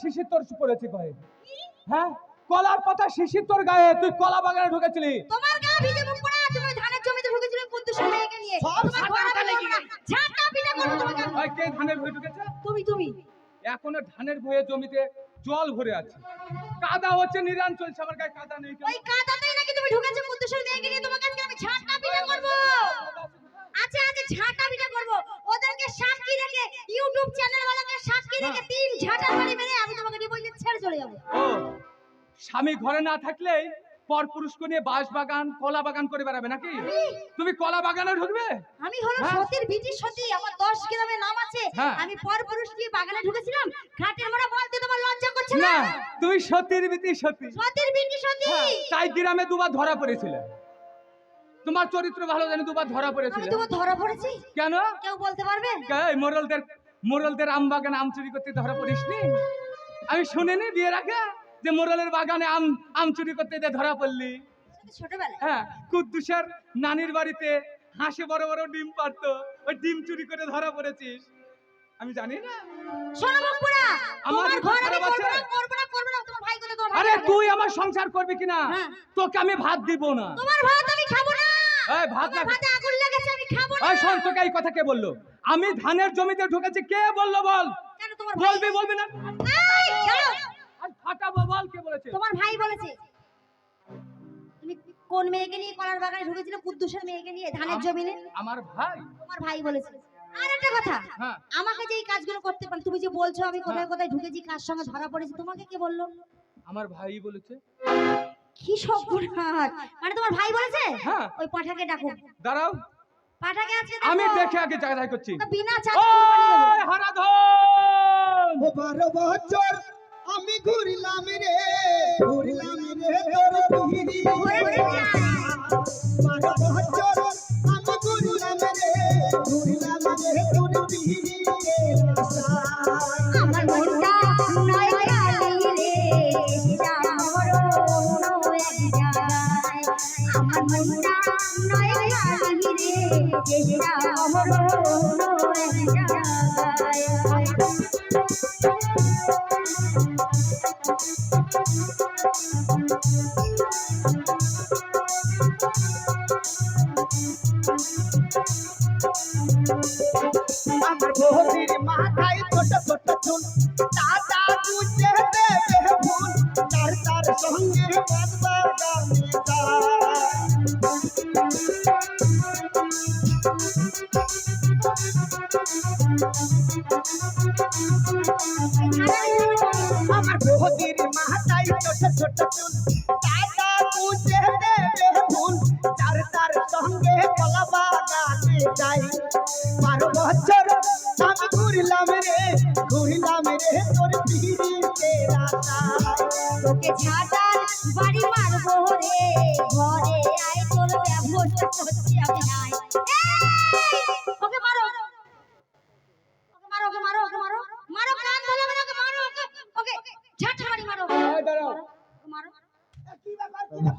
শিশির তোর পড়েছে গায়ে হ্যাঁ? কলার পাতা শিশির তোর গায়ে তুই কলা বাগানে ঢুকেছিলি। তোমার গা ভিজে মুখ পড়া তুমি ধানের জমিতে ঢুকেছিলে মেয়েকে নিয়ে? সব সাদা লেগে লেগে ঝাঁটা পিটা করব তোমাকে আমি। ওই কে ধানের ভুঁই ঢুকেছে? তুমি তুমি। এখনও ধানের ভুঁয়ে জমিতে জল ভরে আছে। কাদা হচ্ছে নিরান চলছে আমার গায়ে কাদা নেই কেন? ওই কাদাতেই নাকি তুমি ঢুকেছো কুদ্দুসের মেয়েকে নিয়ে তোমাকে আজকে আমি ঝাঁটা পিটা করব? আচ্ছা আচ্ছা ঝাঁটা পিটা করব। ওদেরকে সাক্ষী রেখে ইউটিউব চ্যানেল ওয়ালাকে সাক্ষী রেখে তিন ঝাঁটা মারি মেরে আমি তোমাকে ডিভোর্স ছেড়ে চলে যাব। ও স্বামী ঘরে না থাকলেই পর পুরুষকে নিয়ে বাঁশ বাগান কলা বাগান করে বেড়াবে নাকি? তুমি কলা বাগানে ঢুকবে? আমি হলো হ্যাঁ? সতীর বিটি সতী আমার দশ গ্রামের নাম আছে। হ্যাঁ। আমি পর পুরুষ বাগানে ঢুকেছিলাম ঘাটের মোড়া বলতে তোমার লজ্জা করছে না? তুমি সতীর বিতি সতী। সতীর বিটি সতী? হ্যাঁ, তাই গ্রামে দুবার ধরা পড়েছিলে। তোমার চরিত্র ভালো জানি দুবার ধরা আমি পড়েছিল। তোমার ধরা পড়েছি। কেন? কেউ বলতে পারবে? এই মোরলদের মোরলদের আম বাগানে আম চুরি করতে ধরা পড়িসনি? আমি শুনিনি বিয়ের আগে যে মোরলের বাগানে আম আম চুরি করতে যে ধরা পড়লি। ছোটবেলায়। হ্যাঁ কুদ্দুসের নানির বাড়িতে হাঁসে বড় বড় ডিম পারতো ওই ডিম চুরি করে ধরা পড়েছিস। আমি জানি না। শোনো আমার ঘর আমি? করব না করব না করব না তোমার ভাই করে তোমার আরে তুই আমার সংসার করবি কিনা? হ্যাঁ। তোকে আমি ভাত দিব না। তোমার ভাত আমি খাব না এই ভাত না ভাতে আগুন লেগেছে আমি খাব না। ওই শোন তোকে এই কথা কে বলল? আমি ধানের জমিতে ঢুকেছি কে বলল বল? কেন তোমার বলবি বলবি না? এই, দাঁড়াও। আর ফাটাবো বল কে বলেছে? তোমার ভাই বলেছে। তুমি কোন মেয়েকে নিয়ে কলার বাগানে ঢুকেছিলে? কুদ্দুসের মেয়েকে নিয়ে ধানের জমিনে? আমার ভাই। তোমার ভাই বলেছে। আর একটা কথা হ্যাঁ। আমাকে যে এই কাজগুলো করতে পারে তুমি যে বলছো আমি কোথায় কোথায় ঢুকেছি কার সঙ্গে ধরা পড়েছি তোমাকে কে বলল? আমার ভাই বলেছে। কি সব গুণার মানে তোমার ভাই বলেছে? হ্যাঁ। ওই পাঠাকে ডাকো। দাঁড়াও। পাঠাকে আজকে আমি দেখে আগে জায়গায় করছি। বিনা ওই হারাধন ও বারো বছর আমি ঘুরলাম রে। ঘুরলাম রে তোর পিহিরি তার তার সঙ্গে বাজবা গানে যায় আমার বহির মাথায় ছোট ছোট চুল দাদা বুঝে দেবে ভুল তার তার সঙ্গে কলাবা গানে যাই বারো বছর আমি ঘুরলাম রে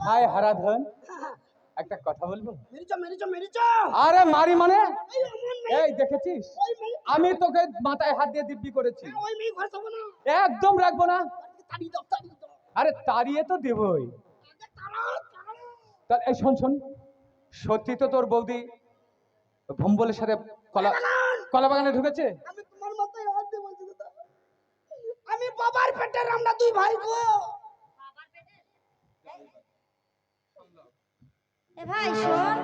হাই হারাধন। একটা কথা বলব? আরে মারি মানে? এই দেখেছিস? আমি তোকে মাথায় হাত দিয়ে দিব্যি করেছি। একদম রাখব না। আরে তাড়িয়ে তো দেবই। এই শোন শোন। সত্যি তো তোর বৌদি ভম্বলের সাথে কলা কলা বাগানে ঢুকেছে? আমি তোমার মতোই হতে বলছি আমি বাবার পেটের আমরা দুই ভাই গো। ভাই, শোন।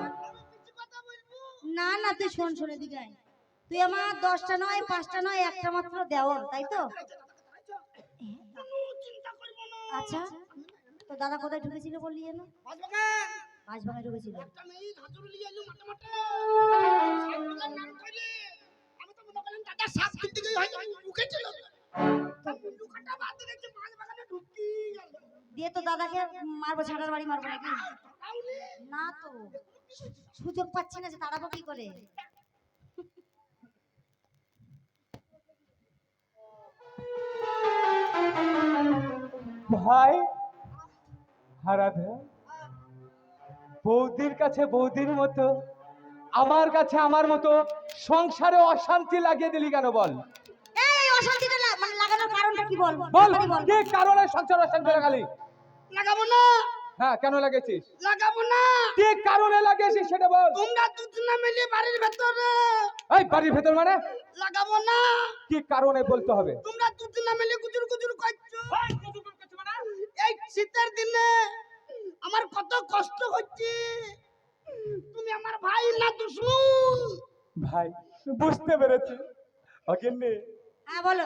না না, তুই শোন শোন এদিকে তুই আমার দশটা নয়, পাঁচটা নয়, একটা মাত্র দেওয়ার তাই তো? আচ্ছা তো দাদা কোথায় ঢুকেছিল বললি যেন? ভাঙায় ঢুকেছিল। দিয়ে তো দাদাকে মারবো, ছাড়ার বাড়ি মারবো নাকি? না তো। সুযোগ পাচ্ছি না যে তাড়াবো কি করে? ভাই হারাধন বৌদির কাছে বৌদির মতো আমার কাছে আমার মতো সংসারে অশান্তি লাগিয়ে দিলি কেন বল? এই অশান্তিটা লা- মানে লাগানোর কারণটা কি বল? বল তাড়াতাড়ি বল। কি কারণে সংসার অশান্তি লাগালি? লাগাবো না। হ্যাঁ কেন লাগাইছিস? লাগাবো না। কি কারণে লাগিয়েছিস সেটা বল। তোমরা দুজনে মিলে বাড়ির ভেতরে। এই বাড়ির ভেতর মানে? লাগাবো না। কি কারণে বলতে হবে? তোমরা দুজনে মিলে গুজুর গুজুর করছ। এই শীতের দিনে আমার কত কষ্ট হচ্ছে। তুমি আমার ভাই না দুশ্মন? ভাই বুঝতে পেরেছি। অগিন্নি হ্যাঁ বলো।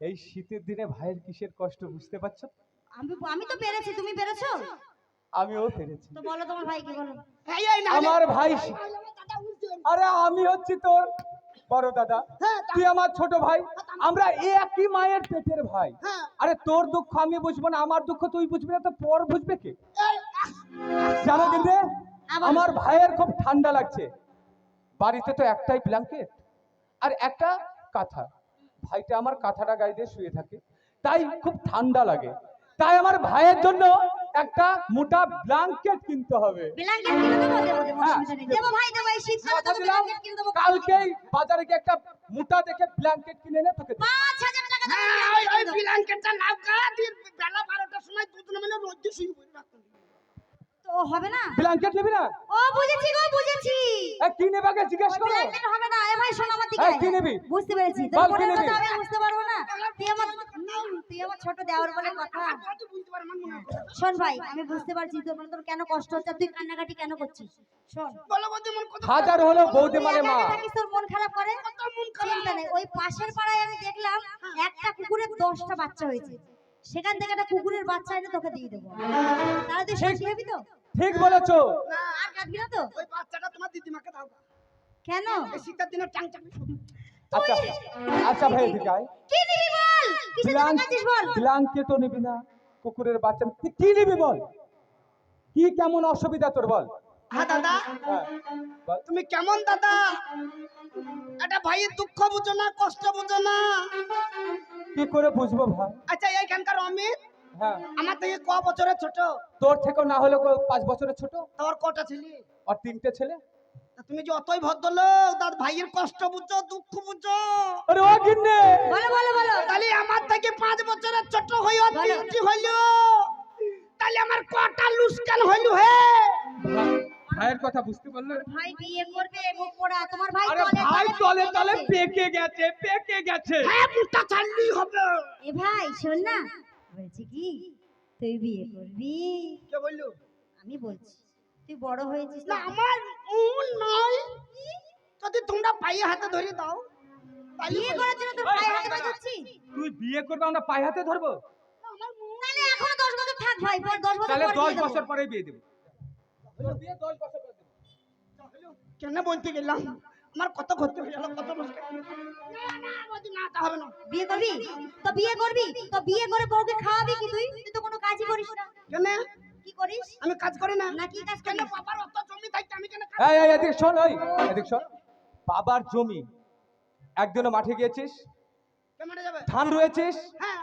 এই শীতের দিনে ভাইয়ের কিসের কষ্ট বুঝতে পারছ? আমি আমি তো পেরেছি তুমি পেরেছ? আমিও পেরেছি। তো বলো তোমার ভাই কি বলো? এই এই না আমার ভাই আরে আমি হচ্ছি তোর বড় দাদা। হ্যাঁ, তুই আমার ছোট ভাই। আমরা একই মায়ের পেটের ভাই। হ্যাঁ। আরে তোর দুঃখ আমি বুঝব না আমার দুঃখ তুই বুঝবি না তো পর বুঝবে কে? জানো কিন্তু আমার ভাইয়ের খুব ঠান্ডা লাগছে। বাড়িতে তো একটাই ব্ল্যাঙ্কেট আর একটা কাঁথা। ভাইটা আমার কাঁথাটা গায়ে দিয়ে শুয়ে থাকে। তাই খুব ঠান্ডা লাগে। তাই আমার ভাইয়ের জন্য একটা মোটা ব্ল্যাঙ্কেট কিনতে হবে। ব্ল্যাঙ্কেট কিনে দেবো? দেবো দেবো হ্যাঁ, অসুবিধা নেই। দেবো ভাই দেবো এই শীতকালে কথা ব্ল্যাঙ্কেট কিনে দেবো। কালকেই বাজারে গিয়ে একটা মোটা দেখে ব্ল্যাঙ্কেট কিনে এনে তোকে টাকা হ্যাঁ, ওই ওই ব্ল্যাঙ্কেট কিনে দেবো। ব্ল্যাঙ্কেটটা বেলা বারোটার সময় দুজনে মিলে রোদ্দে শুয়ে পড়ে রাখতে তো হবে না? ব্ল্যাঙ্কেট নিবি না? ও বুঝেছি গো বুঝেছি। এ, কি নেবে আগে জিজ্ঞেস করো। ব্ল্যাঙ্কেট হবে না। এ ভাই শোন আমার দিকে কি নিবি? বুঝতে পেরেছি। বল, তোর কি কথা আমি বুঝতে পারব না। তুই আমার তুই আমার ছোট দেওয়ার বলে কথা। শোন ভাই আমি বুঝতে পারছি তোর তোর কেন কষ্ট হচ্ছে তুই কান্নাকাটি কেন করছিস? শোন। হাজার হলো বৌদি মানে মা। একা একা থাকিস, তোর খারাপ করে? কত খারাপ। চিন্তা নেই ওই পাশের পাড়ায় আমি দেখলাম একটা কুকুরের দশটা বাচ্চা হয়েছে। সেখান থেকে একটা কুকুরের বাচ্চা এনে তোকে দিয়ে দেবো। তাহলে তুই খুশি হবি তো? ঠিক বলেছ। না আর কাঁদবি না তো? ওই বাচ্চাটা তোমার দিদিমাকে দাও কেন? শীতের দিনে টাং টাং। আচ্ছা আচ্ছা ভাই এদিকে আয়। বল? বল নিবি না কুকুরের বাচ্চা। তুই কি নিবি বল? কি কেমন অসুবিধা তোর বল? হ্যাঁ দাদা। হ্যাঁ, তুমি কেমন দাদা? এটা ভাইয়ের দুঃখ বুঝো না কষ্ট বুঝো না। কি করে বুঝব ভাই? আচ্ছা এইখানকার অমিত হ্যাঁ। আমার থেকে ক বছরের ছোট? তোর থেকেও না হলে পাঁচ বছরের ছোট? তোর কটা ছিলি? আর তিনটে ছেলে? তুমি যে অতই ভদ্রলোক তার ভাইয়ের কষ্ট বুঝো দুঃখ বুঝো আরে ও গিন্নে! বলো বলো বলো। তাহলে আমার থেকে পাঁচ বছরের ছোট হইও বলো। তিনটি হইল। তাহলে আমার কটা লুস্কান হইল হে? ভাইয়ের কথা বুঝতে পারলে? ভাই বিয়ে করবে মুখ পোড়া। তোমার ভাই আরে তলে ভাই তলে তলে পেকে গেছে। পেকে গেছে হ্যাঁ মুখটা ছাড়লেই হবে। এ ভাই শোন না। বলছি কি তুই বিয়ে করবি? কে বলল? আমি বলছি। তুই বড় হয়েছিস না না? আমার মন নয়। যদি তোমরা পায়ে হাতে ধরে দাও। বিয়ে করার জন্য তোর পায়ে হাতে বাঁধাচ্ছি তুই বিয়ে করবে আমরা পায়ে হাতে ধরবো? তাহলে এখনও দশ বছর থাক ভাই পর দশ বছর তাহলে পর দশ বিয়ে দেবো। বছর পরে বিয়ে দেবো। তোর বিয়ে দশ বছর পরে দেবো। কেন বলতে গেলাম? আমার কত ক্ষতি হয়ে গেল কত নষ্ট না না বৌদি, না তা হবে না। বিয়ে করবি? তো বিয়ে করবি? তো বিয়ে করে বউকে খাওয়াবি কি তুই? তুই তো কোনো কাজই করিস না। কেন? কি করিস? আমি কাজ করি না। না কি কাজ করিস? বাবার অত জমি থাকতে আমি কেন এই এই এদিক শোন ওই এদিক শোন। বাবার জমি। একদিনও মাঠে গিয়েছিস? কেমন যাবে? ধান রয়েছিস? হ্যাঁ।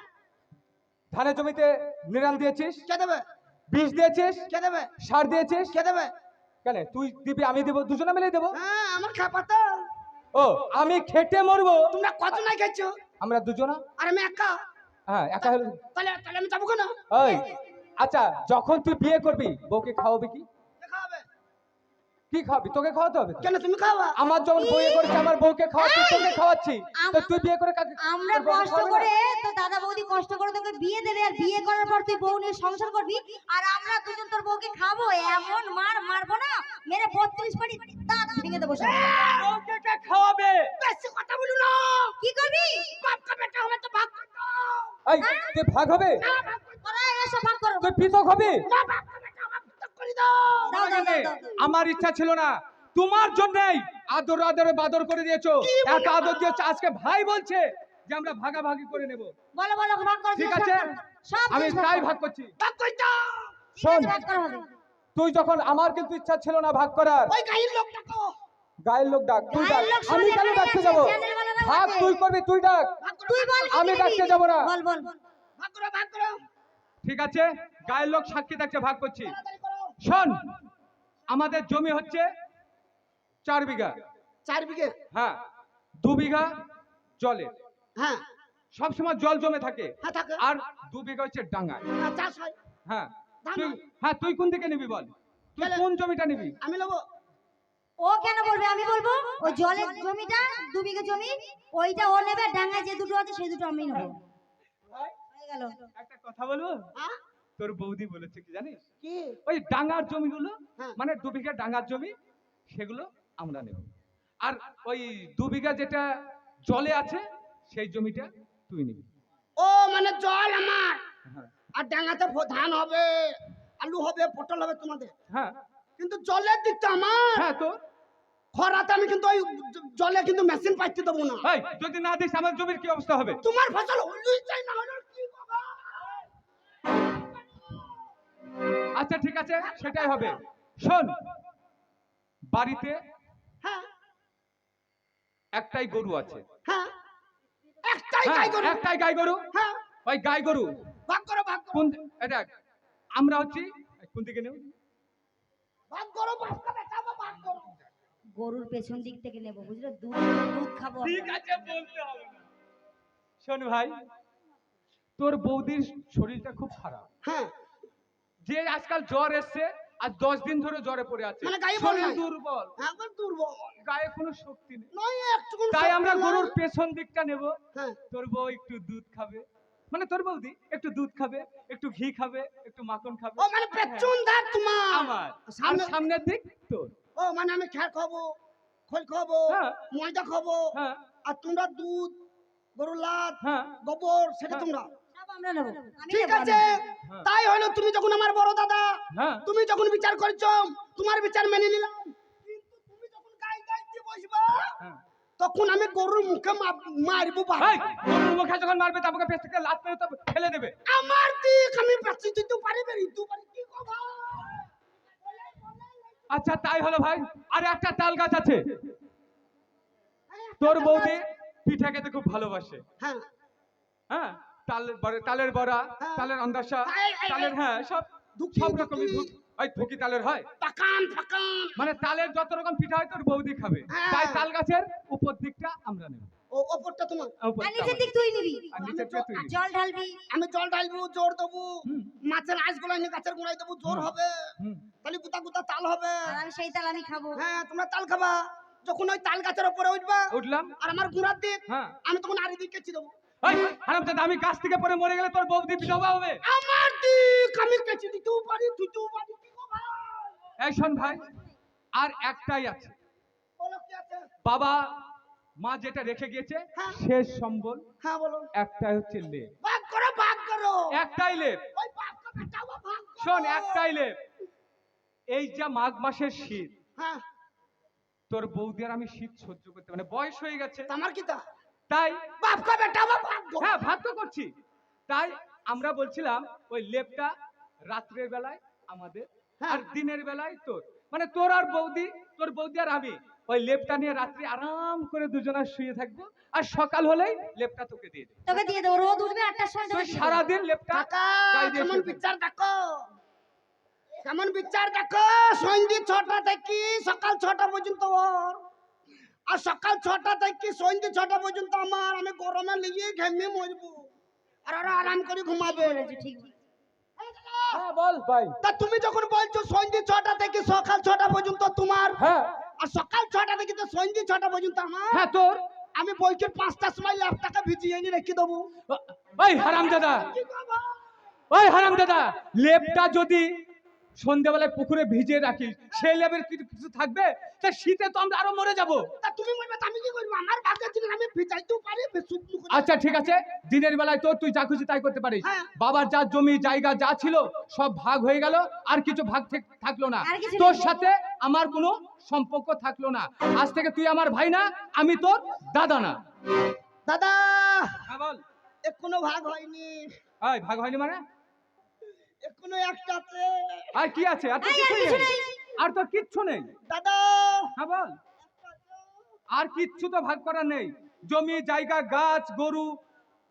ধানের জমিতে নিরান দিয়েছিস? কে দেবে? বীজ দিয়েছিস? কে দেবে? সার দিয়েছিস? কে দেবে? কেন? তুই দিবি আমি দেবো দুজনে মিলে দেবো। হ্যাঁ আমার খাপা তো। ও আমি খেটে মরবো। তোমরা কজনাই খেয়েছো? আমরা দুজনা? আর আমি একা? হ্যাঁ একা হলে তাহলে তাহলে আমি যাব কেন? ওই আচ্ছা যখন তুই বিয়ে করবি বউকে খাওয়াবি কি? কি খাওয়াবি? তোকে খাওয়াতে হবে কেন তুমি খাওয়া? আমার যখন করেছে আমার বউকে খাওয়াচ্ছি তোকে খাওয়াচ্ছি। তো তুই বিয়ে করে কাকে আমরা কষ্ট করে তো দাদা বৌদি কষ্ট করে তোকে বিয়ে দেবে আর বিয়ে করার পর তুই বউ নিয়ে সংসার করবি আর আমরা দুজন তোর বউকে খাব এমন মার মারবো না মেরে বত্রিশ পাটি দাঁত ভেঙে দেবো সব। বউকে কে খাওয়াবে? বেশি কথা বলু না। কি করবি? বাপ কা বেটা হবে তো ভাগ এই তুই ভাগ হবে? না তুই পৃথক হবি। আমার ইচ্ছা ছিল না। তোমার জন্যই আদর আদরে বাদর করে দিয়েছ। এত আদর দিয়েছ আজকে ভাই বলছে যে আমরা ভাগাভাগি করে নেব। বলো বলো ভাগ করো ঠিক আছে? আমি তাই ভাগ করছি। ভাগ দাও। শোন তুই যখন আমার কিন্তু ইচ্ছা ছিল না ভাগ করার। ওই গায়ের লোক ডাক তুই ডাক। আমি কেন ডাকতে যাব। ভাগ তুই করবি তুই ডাক। তুই বল আমি? ডাকতে যাব না। বল বল। ভাগ করো ভাগ করো। ঠিক আছে? গায়ের লোক সাক্ষী থাকছে ভাগ করছি। শোন আমাদের জমি হচ্ছে চার বিঘা। চার বিঘে? হ্যাঁ দু বিঘা জলে। হ্যাঁ। সবসময় জল জমে থাকে। হ্যাঁ থাকে। আর দু বিঘা হচ্ছে ডাঙায়। আর চাষ হয়। হ্যাঁ তুই হ্যাঁ। তুই কোন দিকে নিবি বল? তুই কোন জমিটা নিবি? আমি নেব। ও কেন বলবে? আমি বলব ওই জলের জমিটা দু বিঘে জমি ওইটা ও নেবে ডাঙ্গায় যে দুটো আছে সেই দুটো আমি নেব। হয়ে গেল। একটা কথা বলব? তোর বৌদি বলেছে কি জানিস? কি? ওই ডাঙার জমিগুলো হ্যাঁ। মানে দু বিঘা ডাঙার জমি সেগুলো আমরা নেব। আর ওই দু বিঘা যেটা জলে আছে সেই জমিটা তুই নিবি। ও মানে জল আমার। হ্যাঁ। আর ডাঙাতে ফ- ধান হবে আলু হবে পটল হবে তোমাদের। হ্যাঁ। কিন্তু জলের দিকটা আমার। হ্যাঁ তো? খরাতে আমি কিন্তু ওই জলে কিন্তু মেশিন পাইতে দেবো না। যদি না দিস আমার জমির কি অবস্থা হবে? তোমার ফসল হলুই চাই না হলে আচ্ছা ঠিক আছে সেটাই হবে। শোন বাড়িতে হ্যাঁ। একটাই গরু আছে। হ্যাঁ। একটাই হ্যাঁ, গাই গরু। একটাই গাই গরু? হ্যাঁ। ওই গাই গরু। ভাগ করো ভাগ করো। এটা আমরা হচ্ছি কোন দিকে নেব? ভাগ করো ভাগ করো বেটা, ভাগ করো। গরুর পেছন দিক থেকে নেব বুঝলে? দুধ দুধ খাব ঠিক আছে বলতে হবে না। শোন ভাই তোর বৌদির শরীরটা খুব খারাপ। হ্যাঁ। যে আজকাল জ্বর এসছে আর দশ দিন ধরে জ্বরে পড়ে আছে। মানে? দুর্বল। হ্যাঁ দুর্বল। গায়ে কোনো শক্তি নেই। তাই আমরা গরুর পেছন দিকটা নেব। হ্যাঁ। তোর বউ একটু দুধ খাবে। মানে তোর বৌদি একটু দুধ খাবে একটু ঘি খাবে একটু মাখন খাবে। ও মানে পেছন ধার তোমার। আমার। সামনে- সামনের দিক তোর। ও মানে আমি খ্যার খাব খোল খাব হ্যাঁ। ময়দা খাব হ্যাঁ। আর তোমরা দুধ গরুর লাদ হ্যাঁ। গোবর সেটা হ্যাঁ। তোমরা। আমরা নেব। ঠিক আছে। হ্যাঁ। তাই হলো তুমি যখন আমার বড় দাদা হ্যাঁ। তুমি যখন বিচার করছ তোমার বিচার মেনে নিলাম। কিন্তু তুমি যখন গাই গাইতে বসবা হ্যাঁ। তখন আমি গরুর মুখে মারবো গরুর মুখে যখন মারবে তারপরে পেছ থেকে লাত মেরে ফেলে দেবে। আমার দিক আমি পাচ্ছি দিতে পারি বেরি তু পারি কি কথা আচ্ছা তাই হলো ভাই। আর একটা তাল গাছ আছে। তোর বৌদি পিঠা খেতে খুব ভালোবাসে। হ্যাঁ। হ্যাঁ? তালের বড়া তালের বড়া হ্যাঁ। তালের হ্যাঁ সব সব। ওই ধুকি তালের হয়। পাকান পাকান। মানে তালের যত রকম পিঠা হয় তোর বৌদি খাবে। হ্যাঁ। তাই তাল গাছের উপর দিকটা আমরা নেব। ও ওপরটা তোমার। আর নিচের দিক তুই নিবি। দিকে তুই আর নিবি। জল ঢালবি। আমি জল ঢালবো জোর দেবো। মাছের আঁশ গাছের গোড়ায় দেবো জোর হবে। তাহলে গুতা গুতা তাল হবে। আমি সেই তাল আমি খাব। হ্যাঁ তোমরা তাল খাবা। যখন ওই তাল গাছের উপরে উঠবা উঠলাম। আর আমার গুড়ার দিক হ্যাঁ। আমি তখন আরি দিক কেচি দেবো। ওই আমি গাছ থেকে পরে মরে গেলে তোর বৌদি বিধবা হবে। আমার দিক আমি কেচি দিতেও পারি তুইতেও পারি ভাই? এই শোন ভাই আর একটাই আছে। বাবা মা যেটা রেখে গিয়েছে হ্যাঁ। শেষ সম্বল। হ্যাঁ বলো। একটাই হচ্ছে লেপ। ভাগ করো ভাগ করো। একটাই লেপ। ওই ভাগ করো যাও ভাগ শোন একটাই লেপ। এই যা মাঘ মাসের শীত হ্যাঁ। তোর বৌদি আর আমি শীত সহ্য করতে মানে বয়স হয়ে গেছে। আমার কি তা? তাই বাপ বাপ হ্যাঁ ভাগ তো করছি। তাই আমরা বলছিলাম ওই লেপটা রাত্রের বেলায় আমাদের হ্যাঁ। আর দিনের বেলায় তোর। মানে তোর আর বৌদি তোর বৌদি আর আমি ওই লেপটা নিয়ে রাত্রি আরাম করে দুজনা শুয়ে থাকব আর সকাল হলেই লেপটা তোকে দিয়ে দেবো। তোকে দিয়ে দেবো রোদ উঠবে আটটার সময় তুই সারাদিন লেপটা কেমন। পিকচার দেখো? কেমন পিকচার দেখো? সন্ধ্যে ছটা থেকে সকাল ছটা পর্যন্ত ওর। আর সকাল ছটা থেকে সন্ধ্যে ছটা পর্যন্ত আমার আমি গরমে লিগে ঘেমে মরবো। আর আরও আরাম করে ঘুমাবে। ঠিক। হ্যাঁ বল ভাই। তা তুমি যখন বলছো সন্ধ্যে ছটা থেকে সকাল ছটা পর্যন্ত তোমার হ্যাঁ। আর সকাল ছটা থেকে তো সন্ধ্যে ছটা পর্যন্ত আমার হ্যাঁ তোর। আমি বইকের পাঁচটার সময় ল্যাপটাকে ভিজিয়ে এনে রেখে দেবো। ওই হারাম দাদা? ওই হারাম দাদা লেপটা যদি সন্ধ্যাবেলায় পুকুরে ভিজিয়ে রাখিস সেই লেপের কিছু কিছু থাকবে? তা শীতে তো আমরা আরও মরে যাব। তা তুমি বলবে তা আমি কি করব? আমার ভাগ্যে ছিল আমি ভিজাইতেও পারি আচ্ছা ঠিক আছে। দিনের বেলায় তোর তুই যা খুশি তাই করতে পারিস। হ্যাঁ। বাবার যা জমি জায়গা যা ছিল সব ভাগ হয়ে গেল আর কিছু ভাগ থাকল না। তোর সাথে আমার কোনো সম্পর্ক থাকল না। আজ থেকে তুই আমার ভাই না আমি তোর দাদা না। দাদা! হ্যাঁ বল। কোনো ভাগ হয়নি। ভাগ হয়নি মানে? এখনও একটা আছে। আর কি আছে? আর তো কিছু নেই। আর তো কিচ্ছু নেই। দাদা! হ্যাঁ বল। আর কিচ্ছু তো ভাগ করার নেই। জমি জায়গা গাছ গরু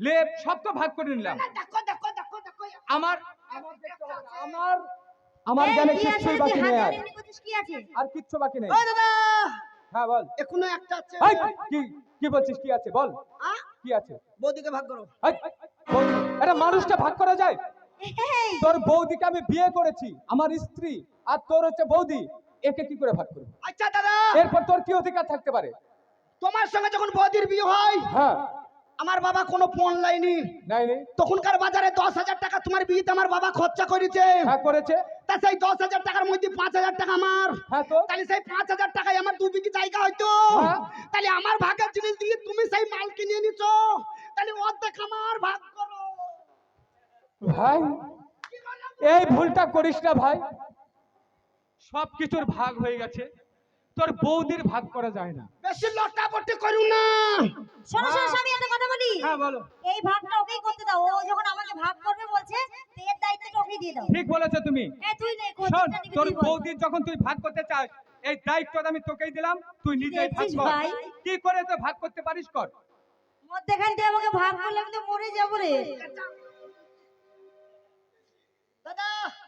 লেপ সব তো ভাগ করে নিলাম। দেখো দেখো দেখো দেখো। আমার আমার আমার কিচ্ছুই বাকি নেই আর। আর কিচ্ছু বাকি নেই। হ্যাঁ বল। এখনও একটা আছে। কি কি বলছিস কি আছে? বল? কি আছে? বৌদিকে ভাগ করো। একটা মানুষটা ভাগ করা যায়? তোর বৌদিকে আমি বিয়ে করেছি আমার স্ত্রী আর তোর হচ্ছে বৌদি একে কি করে ভাগ করবি? আচ্ছা দাদা! এরপর তোর কি অধিকার থাকতে পারে? তোমার সঙ্গে যখন বৌদির বিয়ে হয় হ্যাঁ। আমার বাবা কোনো ফোন লাইনি। নাই নেই। তখনকার বাজারে দশ হাজার টাকা তোমার বিয়েতে আমার বাবা খরচা করেছে। হ্যাঁ করেছে। তা সেই দশ হাজার টাকার মধ্যে পাঁচ হাজার টাকা আমার। হ্যাঁ তো। তাহলে সেই পাঁচ হাজার টাকায় আমার দু বিঘি জায়গা হয়তো। হ্যাঁ। তাহলে আমার ভাগের জিনিস দিয়ে তুমি সেই মাল কিনে নিছো। তাহলে অর্ধেক আমার ভাগ করো। ভাই এই ভুলটা করিস না ভাই। সব কিছুর ভাগ হয়ে গেছে। তোর বৌদির ভাগ করা যায় না। বেশি লটাপটি করু না। শোনো শোনো স্বামী একটা কথা বলি। হ্যাঁ বলো। এই ভাগটা ওকেই করতে দাও। ও যখন আমাকে ভাগ করবে বলছে এর দায়িত্বটা ওকেই দিয়ে দাও। ঠিক বলেছ তুমি। এই তুই নে কোন শোন তোর বৌদির যখন তুই ভাগ করতে চাস এই দায়িত্বটা আমি তোকেই দিলাম তুই নিজেই ভাগ কর। ভাই? কি করে তুই ভাগ করতে পারিস কর? মধ্যেখান দিয়ে আমাকে ভাগ করলে আমি তো মরে যাব রে।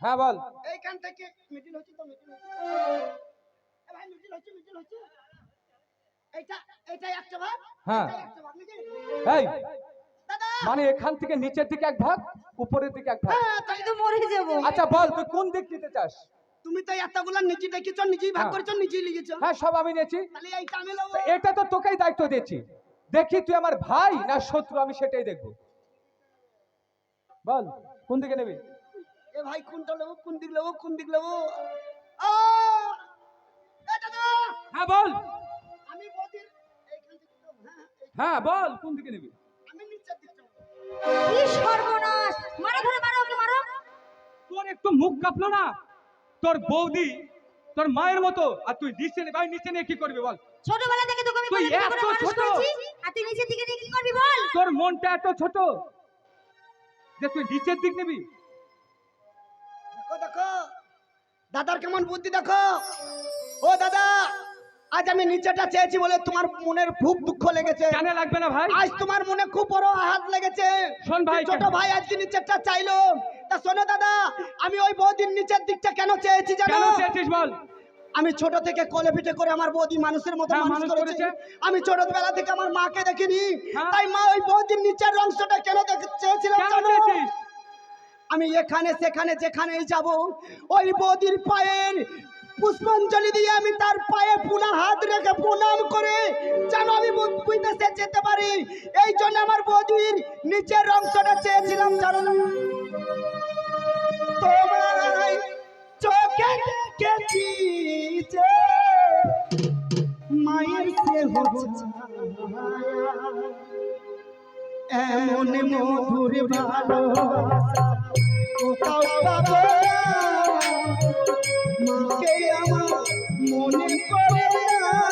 হ্যাঁ বল। এইখান থেকে মিডিল হচ্ছে তো মিডিল হচ্ছে। ভাই মিডিল হচ্ছে মিডিল হচ্ছে। এইটা এইটা একটা ভাগ হ্যাঁ। এই মানে এখান থেকে নিচের দিকে এক ভাগ উপরের দিকে এক ভাগ। হ্যাঁ, আমি তো মরে যাব। আচ্ছা বল তুই কোন দিক নিতে চাস? তুমি তো এতগুলো নিজে দেখেছ নিজেই ভাগ হ্যাঁ। করেছ নিজেই লিখেছো। হ্যাঁ সব আমি নিয়েছি। তাহলে এইটা আমি এটা তো তোকেই দায়িত্ব দিয়েছি। দেখি তুই আমার ভাই না শত্রু আমি সেটাই দেখব। বল কোন দিকে নেবি? এ ভাই কোনটা নেব? কোন দিক নেব? কোন দিক নেব? আ! এ দাদা! হ্যাঁ বল। আমি বদির এইখান থেকে নেব, হ্যাঁ হ্যাঁ বল কোন দিকে নেবি? আমি নিচের দিক নেব। কি সর্বনাশ! মারো ধরে মারো ওকে মারো। তোর একটু মুখ কাঁপলো না? তোর বৌদি তোর মায়ের মতো আর তুই নিচে নে- ভাই নিচে নিয়ে কি করবি বল? ছোটবেলা থেকে তোকে আমি তুই এত ছোট। আর তুই নিচের দিকে নিয়ে কি করবি বল? তোর মনটা এত ছোট যে তুই নিচের দিক নিবি? দেখো। দাদার কেমন বুদ্ধি দেখো। ও দাদা আজ আমি নিচেটা চেয়েছি বলে তোমার মনের খুব দুঃখ লেগেছে। কেন লাগবে না ভাই? আজ তোমার মনে খুব বড় আঘাত লেগেছে। শোন ভাই, ছোট? ভাই আজকে নিচেরটা চাইলো। তা শোনো দাদা আমি ওই বৌদির নিচের দিকটা কেন চেয়েছি জানো? কেন চেয়েছিস বল? আমি ছোট থেকে কোলে পিঠে করে আমার বৌদি মানুষের মতো হ্যাঁ, মানুষ করেছে। আমি ছোটবেলা থেকে আমার মাকে দেখিনি। হ্যাঁ। তাই মা ওই বৌদির নিচের অংশটা কেন চেয়েছিলাম জানো? আমি এখানে, সেখানে, যেখানেই যাব, ওই বৌদির পায়ের পুষ্পাঞ্জলি দিয়ে আমি তার পায়ে পুনা হাত রেখে প্রণাম করে, যেন আমি বু- বিদেশে যেতে পারি। এই জন্য আমার বৌদির নিচের অংশটা চেয়েছিলাম জানো তোমায় চোখে মায়ের ছায়া। এমন মধুর ভালোবাসা। কোথাও পাবো মাকে মনে করে না।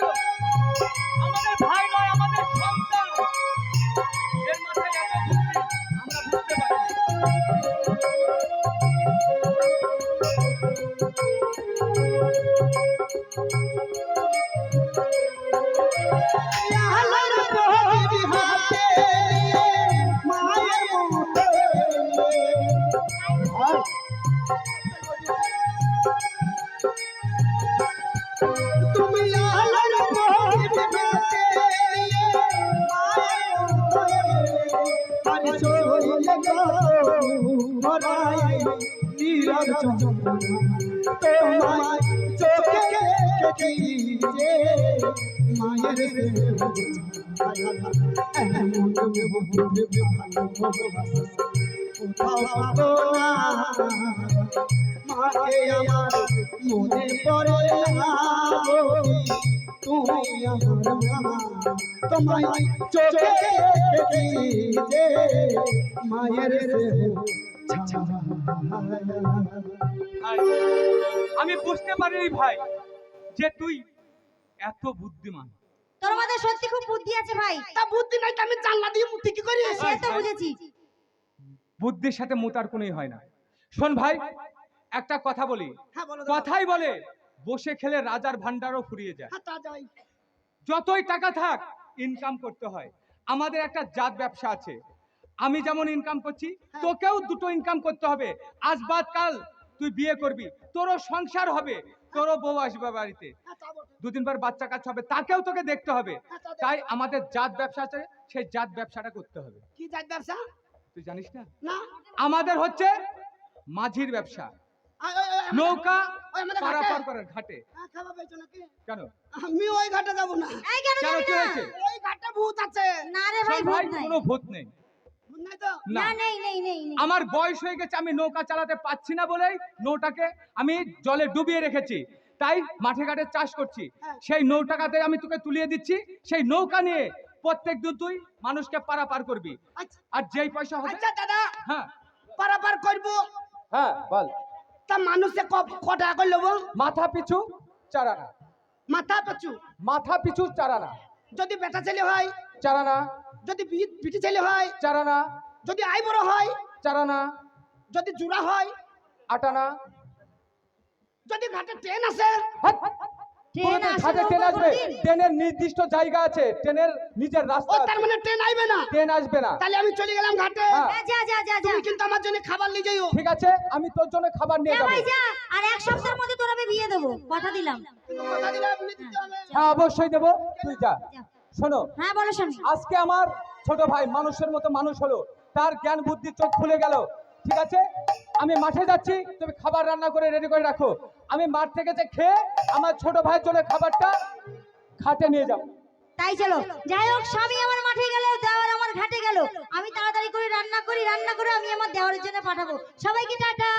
ভরাই নীরব যন্ত্রণা তোমায় চোখে দেখেছি যে মায়ের কোথাও পাবো না মাকে আমার মনে পড়ে তুমি আমার মা তোমায় চোখে মায়ের আমি বুঝতে পারিনি ভাই যে তুই এত বুদ্ধিমান। তোর মধ্যে সত্যি খুব বুদ্ধি আছে ভাই। তা বুদ্ধি নাই তো আমি জানলা দিয়ে মুক্তি কি করি সে তো বুঝেছি। বুদ্ধির সাথে মোতার কোনোই হয় না। শোন ভাই একটা কথা বলি। হ্যাঁ। কথাই বলে বসে খেলে রাজার ভান্ডারও ফুরিয়ে যায়। হ্যাঁ যতই টাকা থাক ইনকাম করতে হয়। আমাদের একটা জাত ব্যবসা আছে আমি যেমন ইনকাম করছি তোকেও দুটো ইনকাম করতে হবে। আজ বাদ কাল তুই বিয়ে করবি। তোরও সংসার হবে। তোরও বউ আসবে বাড়িতে। হ্যাঁ। দুদিন পর বাচ্চা কাচ্চা হবে তাকেও তোকে দেখতে হবে। তাই আমাদের জাত ব্যবসা আছে সেই জাত ব্যবসাটা করতে হবে। কি যাই ব্যবসা? তুই জানিস না? না। আমাদের হচ্ছে মাঝির ব্যবসা। নৌকা পারাপার ঘাটে। করার হ্যাঁ? কেন? আমি ওই ঘাটে যাব না। কেন? কেন কি হয়েছে? ওই ঘাটে ভূত আছে। না রে ভাই কোনো ভূত নেই। না। আমার বয়স হয়ে গেছে আমি নৌকা চালাতে পাচ্ছি না বলেই নৌটাকে আমি জলে ডুবিয়ে রেখেছি। তাই মাঠে ঘাটে চাষ করছি। হ্যাঁ। সেই নৌটাকাতে আমি তোকে তুলিয়ে দিচ্ছি। সেই নৌকা নিয়ে প্রত্যেক দিন তুই মানুষকে পারাপার করবি। আচ্ছা। আর যেই পয়সা হবে আচ্ছা দাদা। হ্যাঁ। পারাপার করব। হ্যাঁ বল। তা মানুষে ক- টাকা করে নেব? মাথা পিছু চারানা মাথা পিছু? মাথা পিছু চারানা যদি বেটা ছেলে হয়? চারানা যদি বিটি ছেলে হয়? চারানা যদি আই বড় হয় চারানা। যদি জুড়া হয় আটানা। যদি ঘাটে ট্রেন আসে হাট! ট্রেন কোনোদিন আসে ঘাটে ট্রেন আসবে। ট্রেনের নির্দিষ্ট জায়গা আছে ট্রেনের নিজের রাস্তা তার মানে ট্রেন আইবে না। ট্রেন আসবে না। তাহলে আমি চলে গেলাম ঘাটে। হ্যাঁ। হ্যাঁ, যা যা যা যা। তুমি কিন্তু আমার জন্য খাবার নিয়ে যাইও। ঠিক আছে আমি তোর জন্য খাবার নিয়ে যাব। আর এক সপ্তাহের মধ্যে তোর আমি বিয়ে দেবো। কথা দিলাম। কথা হবে। হ্যাঁ। অবশ্যই দেবো। তুই যা। শোনো হ্যাঁ বলো স্বামী। আজকে আমার ছোট ভাই মানুষের মতো মানুষ হলো। তার জ্ঞান বুদ্ধি চোখ খুলে গেল। ঠিক আছে? আমি মাঠে যাচ্ছি, তুমি খাবার রান্না করে রেডি করে রাখো। আমি মাঠ থেকে যে খেয়ে আমার ছোট ভাই জন্য খাবারটা খাটে নিয়ে যাও তাই চলো। যাই হোক, স্বামী আমার মাঠে গেল দেওয়ার আমার ঘাটে গেল। আমি তাড়াতাড়ি করে রান্না করি, রান্না করে আমি আমার দেওয়ারের জন্য পাঠাবো। সবাইকে টাটা।